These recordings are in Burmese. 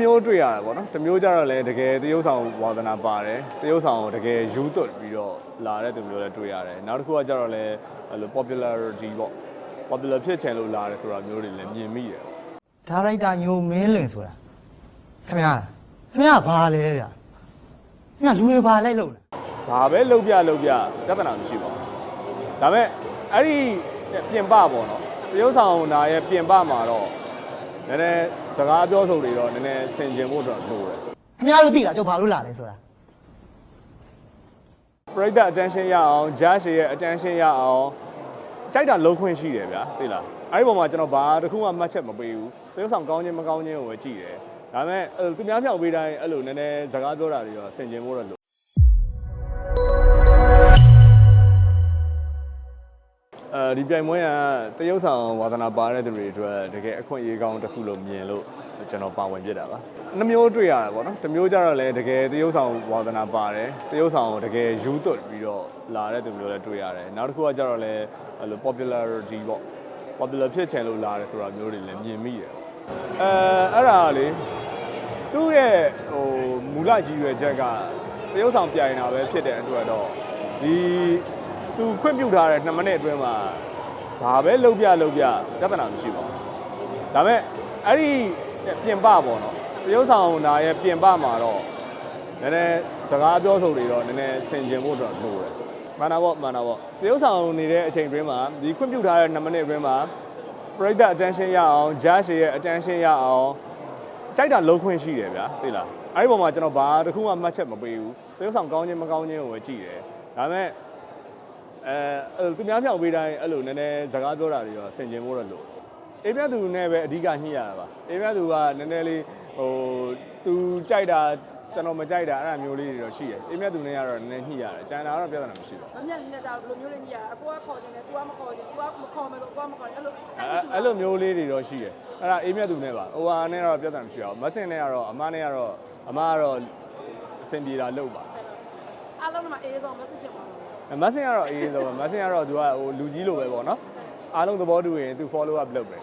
မျိုးတွေ့ရတယ်ပေါ့နော်တစ်မျိုးကြတော့လည်းတကယ်သရုပ်ဆောင်ဝါသနာပါတယ်သရုပ်ဆောင်ကိုတကယ်ယူသွတ်ပြီးတော့လာတဲ့သူမျိုးလည်းတွေ့ရတယ်နောက်တစ်ခုကကြတော့လည်းအဲ့လို popularity ပေါ့ popular ဖြစ်ချင်လို့လာတယ်ဆိုတာမျိုးတွေလည်းမြင်မိတယ်ဒါရိုက်တာညိုမင်းလင်ဆိုတာခင်ဗျားခင်ဗျားဘာလဲဗျာခင်ဗျားလူတွေဘာလိုက်လို့လဲဘာပဲလှုပ်ပြလှုပ်ပြပြဿနာမရှိပါဘူးဒါပေမဲ့အဲ့ဒီပြင်ပပေါ့နော်သရုပ်ဆောင်နာရဲ့ပြင်ပမှာတော့ နည်းနည်းစကားပြောဆိုတွေတော့နည်းနည်းဆင်ခြင်ဖို့တော့လိုတယ်ခင်ဗျားတို့သိလားကျုပ်ဘာလို့လာလဲဆိုတာပရိသတ် attention ရအောင် judge ရဲ့ attention ရအောင်ကြိုက်တာလုံးခွင့်ရှိတယ်ဗျာသိလားအဲ့ဒီပုံမှာကျွန်တော်ဘာတစ်ခုမှမှတ်ချက်မပေးဘူးသရုပ်ဆောင်ကောင်းခြင်းမကောင်းခြင်းကိုပဲကြည့်တယ်ဒါပေမဲ့အဲ့လိုသူများမြောက်ပေးတိုင်းအဲ့လိုနည်းနည်းစကားပြောတာတွေတော့ဆင်ခြင်ဖို့တော့ အဲဒီပြိုင်ပွဲကတရုတ်ဆောင်ဝါသနာပါတဲ့သူတွေအတွက်တကယ်အခွင့်အရေးကောင်းတစ်ခုလို့မြင်လို့ကျွန်တော်ပါဝင်ပြစ်တာပါနှမျိုးတွေ့ရတယ်ပေါ့နော်တစ်မျိုးကြတော့လည်းတကယ်တရုတ်ဆောင်ဝါသနာပါတယ်တရုတ်ဆောင်ကိုတကယ်ယူသွတ်ပြီးတော့လာတဲ့သူမျိုးလည်းတွေ့ရတယ်နောက်တစ်ခုကကြတော့လည်းအဲ့လို popularity ပေါ့ popular ဖြစ်ချင်လို့လာတယ်ဆိုတာမျိုးတွေလည်းမြင်မိတယ်အဲအဲ့ဒါလေသူ့ရဲ့ဟိုမူလရည်ရွယ်ချက်ကတရုတ်ဆောင်ပြိုင်တာပဲဖြစ်တဲ့အတွက်တော့ဒီ သူခွင့်ပြုထားတဲ့2မိနစ်အတွင်းမှာဘာပဲလုပ်ပြလုပ်ပြပြဿနာမရှိပါဘူးဒါပေမဲ့အဲ့ဒီပြင်ပပေါ့နော်တရုတ်ဆောင်နာရဲ့ပြင်ပမှာတော့နည်းနည်းစကားပြောဆိုတွေတော့နည်းနည်းဆင်ခြင်ဖို့တော့လိုတယ်မှန်တာပေါ့မှန်တာပေါ့တရုတ်ဆောင်နေတဲ့အချိန်အတွင်းမှာဒီခွင့်ပြုထားတဲ့2မိနစ်အတွင်းမှာပရိသတ် attention ရအောင် judge ရဲ့ attention ရအောင်ကြိုက်တာလုံးခွင့်ရှိတယ်ဗျာသိလားအဲ့ဒီပုံမှာကျွန်တော်ဘာတစ်ခုမှမှတ်ချက်မပေးဘူးသရုပ်ဆောင်ကောင်းခြင်းမကောင်းခြင်းကိုပဲကြည့်တယ်ဒါပေမဲ့ အဲအဲ့လိုသူများမြောက်ပေးတိုင်းအဲ့လိုနည်းနည်းစကားပြောတာတွေတော့ဆင်ခြင်ဖို့တော့လို့အေးမြတ်သူနဲ့ပဲအဓိကညှိရတာပါအေးမြတ်သူကနည်းနည်းလေးဟိုသူကြိုက်တာကျွန်တော်မကြိုက်တာအဲ့ဒါမျိုးလေးတွေတော့ရှိတယ်အေးမြတ်သူနဲ့ကတော့နည်းနည်းညှိရတယ်ကျန်တာကတော့ပြဿနာမရှိပါဘူး မမြတ်လည်းကြောက်ဘယ်လိုမျိုးလဲကြီးอ่ะအကိုကခေါ်တယ်နဲ့ तू ကမခေါ်ချင် तू ကမခေါ်မယ်ဆို तू ကမခေါ်ရင်အဲ့လို အဲ့အဲ့လိုမျိုးလေးတွေတော့ရှိတယ်အဲ့ဒါအေးမြတ်သူနဲ့ပါဟိုဟာနဲ့တော့ပြဿနာမရှိအောင်မဆင်နဲ့ကတော့အမနဲ့ကတော့အမကတော့အဆင်ပြေတာလုပ်ပါ အားလုံးကမှအေးဆုံးမစစ်ဖြစ်ပါဘူး း မဆင်ကတော့အေးဆိုပါမဆင်ကတော့သူကဟိုလူကြီးလိုပဲပေါ့နော်အားလုံးသဘောတူရင်သူ follow up လုပ်ပဲ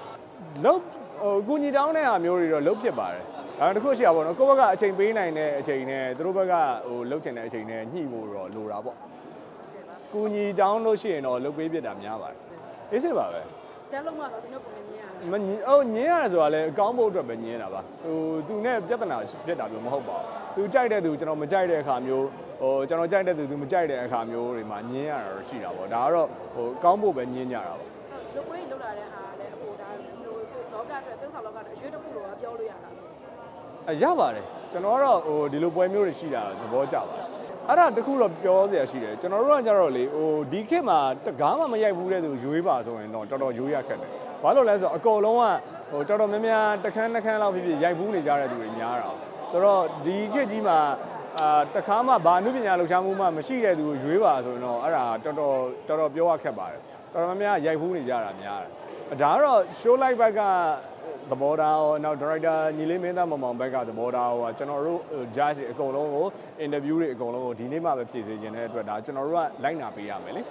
လုပ်ဟိုကူညီတောင်းတဲ့ဟာမျိုးတွေတော့လုပ်ဖြစ်ပါတယ်ဒါပေမဲ့တစ်ခုရှိတာပေါ့နော်ကိုယ့်ဘက်ကအချိန်ပေးနိုင်တဲ့အချိန်နဲ့သူတို့ဘက်ကဟိုလုပ်ချင်တဲ့အချိန်နဲ့ညှိဖို့တော့လိုတာပေါ့ကူညီတောင်းလို့ရှိရင်တော့လုပ်ပေးဖြစ်တာများပါတယ်အေးစစ်ပါပဲကျန်းလုံးမှတော့သူမျိုးပုံနဲ့ညင်းရတယ်မညင်ဟုတ်ညင်းရတယ်ဆိုတာလည်းအကောင်းဖို့အတွက်ပဲညင်းတာပါဟိုသူနဲ့ပြဿနာဖြစ်တာမျိုးမဟုတ်ပါဘူး သူကြိုက်တဲ့သူကျွန်တော်မကြိုက်တဲ့အခါမျိုးဟိုကျွန်တော်ကြိုက်တဲ့သူသူမကြိုက်တဲ့အခါမျိုးတွေမှာညင်းရတာတော့ရှိတာပေါ့ဒါကတော့ဟိုကောင်းဖို့ပဲညင်းကြတာပေါ့လူပွဲလောက်လာတဲ့ဟာလည်းအကိုဒါဟိုလောကအတွက်သုံးဆောင်လောကအတွက်အရွေးတစ်ခုလို့ပြောလို့ရတာအရပါတယ်ကျွန်တော်ကတော့ဟိုဒီလိုပွဲမျိုးတွေရှိတာသဘောကျပါတယ်အဲ့ဒါတခုတော့ပြောစရာရှိတယ်ကျွန်တော်တို့ကကြတော့လေဟိုဒီခေတ်မှာတကားမှမရိုက်ဘူးတဲ့သူရွေးပါဆိုရင်တော့တော်တော်ရွေးရခက်တယ်ဘာလို့လဲဆိုတော့အကုန်လုံးကဟိုတော်တော်များများတစ်ခန်းတစ်ခန်းလောက်ဖြစ်ဖြစ်ရိုက်ဘူးနေကြတဲ့သူတွေများတာ ဆိုတော့ဒီခေတ်ကြီးမှာအာတခါမှဘာအမှုပညာလှူရှားမှုမှမရှိတဲ့သူကိုရွေးပါဆိုရင်တော့အဲ့ဒါတော်တော်တော်တော်ပြောရခက်ပါတယ်တော်တော်များများရိုက်ဘူးနေကြတာများတယ်ဒါကတော့ show live ဘက်ကသဘောထားရောနောက် director ညီလေးမင်းသားမောင်မောင်ဘက်ကသဘောထားရောကျွန်တော်တို့ judge တွေအကုန်လုံးကို interview တွေအကုန်လုံးကိုဒီနေ့မှပဲဖြည့်ဆည်းခြင်းတဲ့အတွက်ဒါကျွန်တော်တို့ကလိုက်နာပေးရမယ်လေ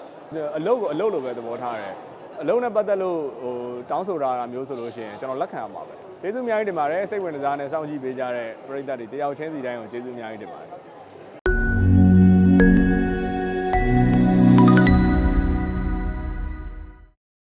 အလုပ်ကိုအလုပ်လိုပဲသဘောထားတယ် အလုံးနဲ့ပတ်သက်လို့ဟိုတောင်းဆိုတာမျိုးဆိုလို့ရှိရင်ကျွန်တော်လက်ခံရမှာပဲကျေးဇူးအများကြီးတင်ပါတယ်စိတ်ဝင်စားနဲ့စောင့်ကြည့်ပေးကြတဲ့ပရိသတ်တွေတယောက်ချင်းစီတိုင်းကိုကျေးဇူးအများကြီးတင်ပါတယ်